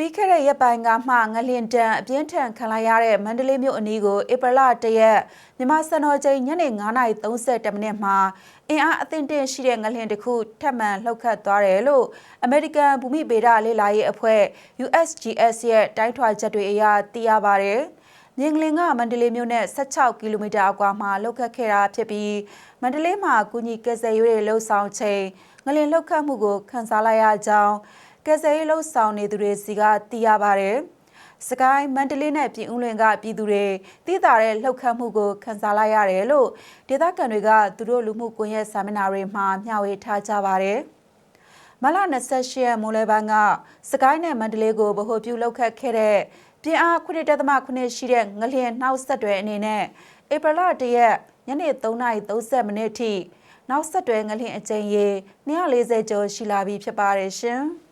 ပြီးခဲ့တဲ့ရက်ပိုင်းကမှငလျင်တန်အပြင်းထန်ခံလိုက်ရတဲ့မန္တလေးမြို့အနီးကိုဧပြီလ၁ရက်မြန်မာစံတော်ချိန်ညနေ9:30မိနစ်မှာအင်အားအသင့်တင်ရှိတဲ့ငလျင်တစ်ခုထပ်မံလှုပ်ခတ်သွားတယ်လို့အမေရိကန်ဘူမိဗေဒလေ့လာရေးအဖွဲ့ USGS ရဲ့တိုင်းထွာချက်တွေအရသိရပါတယ်။မြင်းကလင်ကမန္တလေးမြို့နဲ့16ကီလိုမီတာအကွာမှာလှုပ်ခတ်ခဲ့တာဖြစ်ပြီးမန္တလေးမှာကုညီကယ်ဆယ်ရေးတွေလှုပ်ဆောင်ချိန်ငလင်လှုပ်ခတ်မှုကိုခန်းစားလိုက်ရကြောင်း ကယ်ဆယ်ရေးလှုပ်ဆောင်နေသူတွေစီကသိရပါတယ်။စကိုင်းမန္တလေးနဲ့ပြည်ဦးလွင်ကပြည်သူတွေတည်တာတဲ့လှုပ်ခတ်မှုကိုခန်းစားလိုက်ရတယ်လို့ဒေသခံတွေကသူတို့လူမှုကွန်ရက်စာမျက်နှာတွေမှာမျှဝေထားကြပါတယ်။မလ28ရက်မိုးလယ်ပိုင်းကစကိုင်းနဲ့မန္တလေးကိုဗဟိုပြုလှုပ်ခတ်ခဲ့တဲ့ပြင်းအား9.8ရှိတဲ့ငလျင်နှောက်ဆက်တွေအနေနဲ့ဧပြီလ1ရက်ညနေ3:30မိနစ်ထိနောက်ဆက်တွဲငလျင်အကြိမ်ရေ240ကျော်ရှိလာပြီဖြစ်ပါတယ်ရှင်။